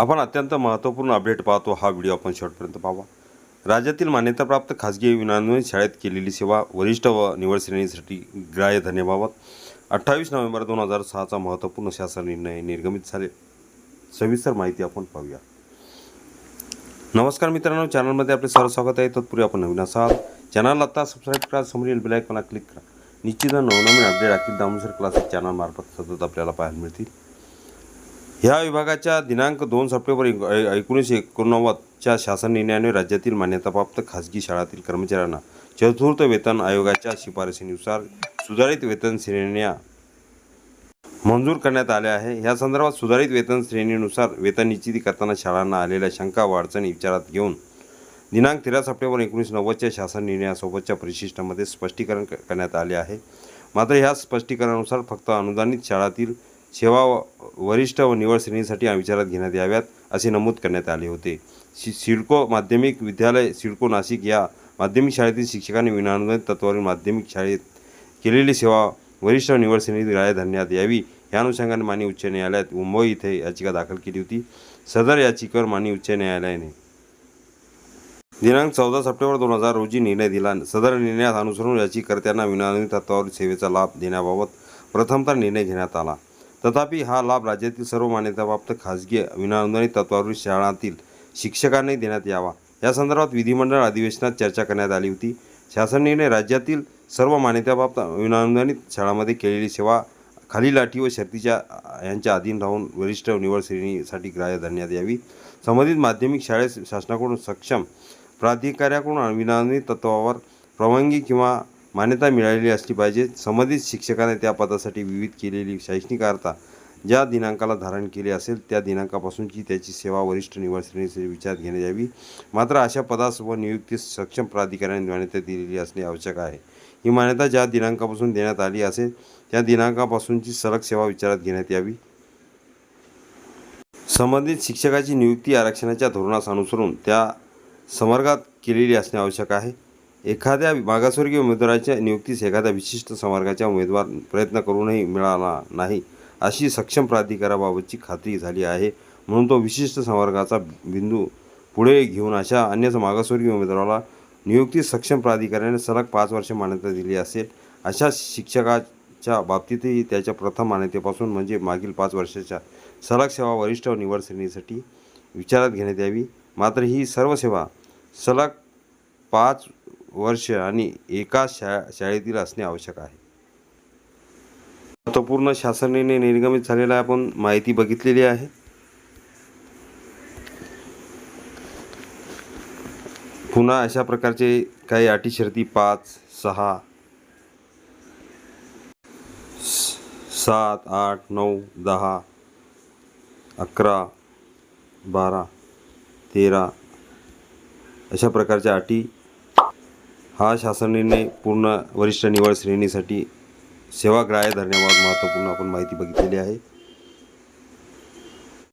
आपण अत्यंत महत्त्वपूर्ण अपडेट पाहतो हा व्हिडिओ आपण शेवटपर्यंत पाहावा राज्यातील मान्यताप्राप्त खाजगी विनानुय शाळेत केलेली सेवा वरिष्ठ व निवड श्रेणीसाठी ग्राह्य धन्यबाबत अठ्ठावीस नोव्हेंबर दोन हजार सहाचा महत्त्वपूर्ण शासन निर्णय निर्गमित झाले. सविस्तर माहिती आपण पाहूया. नमस्कार मित्रांनो चॅनलमध्ये आपले सर्व स्वागत आहे. तत्पूर्वी आपण नवीन असाल चॅनलला आता सबस्क्राईब करा समोरील बेलायकॉनला क्लिक करा. निश्चित नवनवीन अपडेट अखिल दामोसर क्लासेस चॅनलमार्फत सतत आपल्याला पाहायला मिळतील. ह्या विभागाच्या दिनांक दोन सप्टेंबर एक- एकोणीसशे एकोणनव्वदच्या शासन निर्णयाने राज्यातील मान्यताप्राप्त खाजगी शाळातील कर्मचाऱ्यांना चतुर्थ वेतन आयोगाच्या शिफारसीनुसार सुधारित वेतन श्रेण्या मंजूर करण्यात आल्या आहे. या संदर्भात सुधारित वेतन श्रेणीनुसार वेतन निश्चिती करताना शाळांना आलेल्या शंका व अडचणी विचारात घेऊन दिनांक तेरा सप्टेंबर एकोणीसशे नव्वदच्या शासन निर्णयासोबतच्या परिशिष्टामध्ये स्पष्टीकरण करण्यात आले आहे. मात्र ह्या स्पष्टीकरणानुसार फक्त अनुदानित शाळातील सेवा वरिष्ठ व निवड श्रेणीसाठी विचारात घेण्यात याव्यात असे नमूद करण्यात आले होते. शि सिडको माध्यमिक विद्यालय सिडको नाशिक या माध्यमिक शाळेतील शिक्षकांनी विनाअनुदानित तत्वावरील माध्यमिक शाळेत केलेली सेवा वरिष्ठ निवड श्रेणीत ग्राह्य धरण्यात यावी या अनुषंगाने मानी उच्च न्यायालयात मुंबई इथे याचिका दाखल केली होती. सदर याचिकेवर मानी उच्च न्यायालयाने दिनांक चौदा सप्टेंबर दोन हजार रोजी निर्णय दिला. सदर निर्णयात अनुसरून याचिकर्त्यांना विनाअनुदानित तत्वावरील सेवेचा लाभ देण्याबाबत प्रथमतः निर्णय घेण्यात आला. तथापि हा लाभ राज्यातील सर्व मान्यताप्राप्त खाजगी विनाअनुदानित तत्वावरील शाळांतील शिक्षकांनाही देण्यात यावा. या संदर्भात विधिमंडळ अधिवेशनात चर्चा करण्यात आली होती. शासन निर्णय राज्यातील सर्व मान्यताप्राप्त विनाअनुदानित शाळांमध्ये केलेली सेवा खालील अटी व शर्तीच्या यांच्या अधीन राहून वरिष्ठ निवड श्रेणीसाठी ग्राह्य धरण्यात यावी. संबंधित माध्यमिक शाळेस शासनाकडून सक्षम प्राधिकाऱ्याकडून विनाअनुदानित तत्वावर परवानगी किंवा मान्यता मिळालेली असली पाहिजे. संबंधित शिक्षकाने त्या पदासाठी विविध केलेली शैक्षणिक अर्हता ज्या दिनांकाला धारण केले असेल त्या दिनांकापासूनची त्याची सेवा वरिष्ठ निवड विचारात घेण्यात यावी. मात्र अशा पदास व नियुक्तीस सक्षम प्राधिकाऱ्याने मान्यता दिलेली असणे आवश्यक आहे. ही मान्यता ज्या दिनांकापासून देण्यात आली असेल त्या दिनांकापासूनची सलग सेवा विचारात घेण्यात यावी. संबंधित शिक्षकाची नियुक्ती आरक्षणाच्या धोरणास अनुसरून त्या समर्गात केलेली असणे आवश्यक आहे. एखाद्या मागासवर्गीय उमेदवाराच्या नियुक्तीस एखाद्या विशिष्ट संवर्गाच्या उमेदवार प्रयत्न करूनही मिळाला नाही अशी सक्षम प्राधिकाराबाबतची खात्री झाली आहे. म्हणून तो विशिष्ट संवर्गाचा बिंदू पुढे घेऊन अशा अन्य मागासवर्गीय उमेदवाराला नियुक्ती सक्षम प्राधिकाऱ्याने सलग पाच वर्ष मान्यता दिली असेल. अशा शिक्षकाच्या बाबतीतही त्याच्या प्रथम मान्यतेपासून म्हणजे मागील पाच वर्षाच्या सलग सेवा वरिष्ठ व निवड श्रेणीसाठी विचारात घेण्यात यावी. मात्र ही सर्व सेवा सलग पाच वर्ष आणि एका शा शाळेतील असणे आवश्यक आहे. महत्त्वपूर्ण शासनेने निर्गमित झालेला आपण माहिती बघितलेली आहे. पुन्हा अशा प्रकारचे काही अटी शर्ती पाच सहा सात आठ नऊ दहा अकरा बारा तेरा अशा प्रकारच्या अटी हा शासन निर्णय पूर्ण वरिष्ठ निवड श्रेणीसाठी सेवाग्राह्य धरण्याबाबत महत्त्वपूर्ण आपण माहिती बघितलेली आहे.